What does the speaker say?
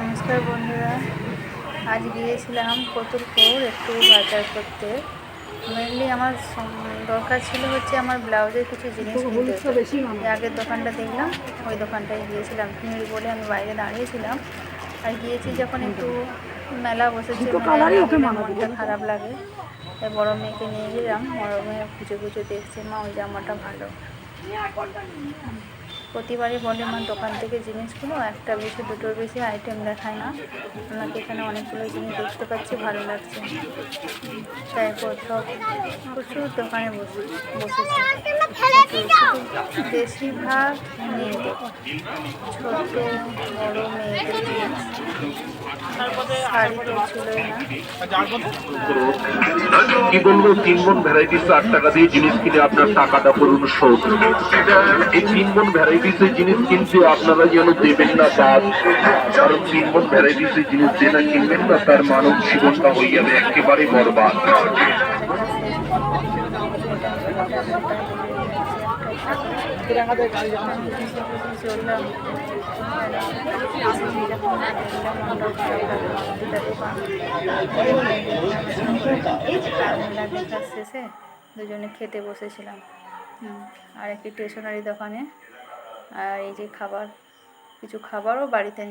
নমস্কার বন্ধুরা। আজ গিয়েছিলাম কতুলপুর একটু বাজার করতে। মেনলি আমার দরকার ছিল হচ্ছে আমার ব্লাউজের কিছু জিনিস আগের দোকানটা দেখলাম ওই দোকানটায় গিয়েছিলাম ভিড় বলে আমি বাইরে দাঁড়িয়েছিলাম। আর গিয়েছি যখন একটু মেলা বসেছে মনটা খারাপ লাগে। তাই বড়ো মেয়েকে নিয়ে গেলাম বড় মেয়ে খুঁজে খুঁজে দেখছে মা ওই জামাটা ভালো। প্রতিবারই বলে আমার দোকান থেকে জিনিসগুলো একটা বেশি দুটোর বেশি আইটেম দেখায় না। আপনাকে এখানে অনেকগুলো জিনিস দেখতে পাচ্ছি ভালো লাগছে। তাই সব প্রচুর দোকানে বসে বসেছে। বেশিরভাগ মেয়েদের ছোট বড় মেয়েদের শাড়ি তো ছিলই না। কি বলব তিন মন ভ্যারাইটিস আট টাকা দিয়ে জিনিস কিনে আপনার টাকাটা করুন শোধ। এই তিন মন ভ্যারাইটিস জিনিস কিন্তু আপনারা যেন দেবেন না বাদ। কারণ তিন মন ভ্যারাইটিস জিনিস যে না কিনবেন না, তার মানব জীবনটা হয়ে যাবে একেবারে বরবাদ। কাজ শেষে দুজনে খেতে বসেছিলাম। হুম, আর একটি স্টেশনারি দোকানে। আর এই যে খাবার কিছু খাবারও বাড়িতে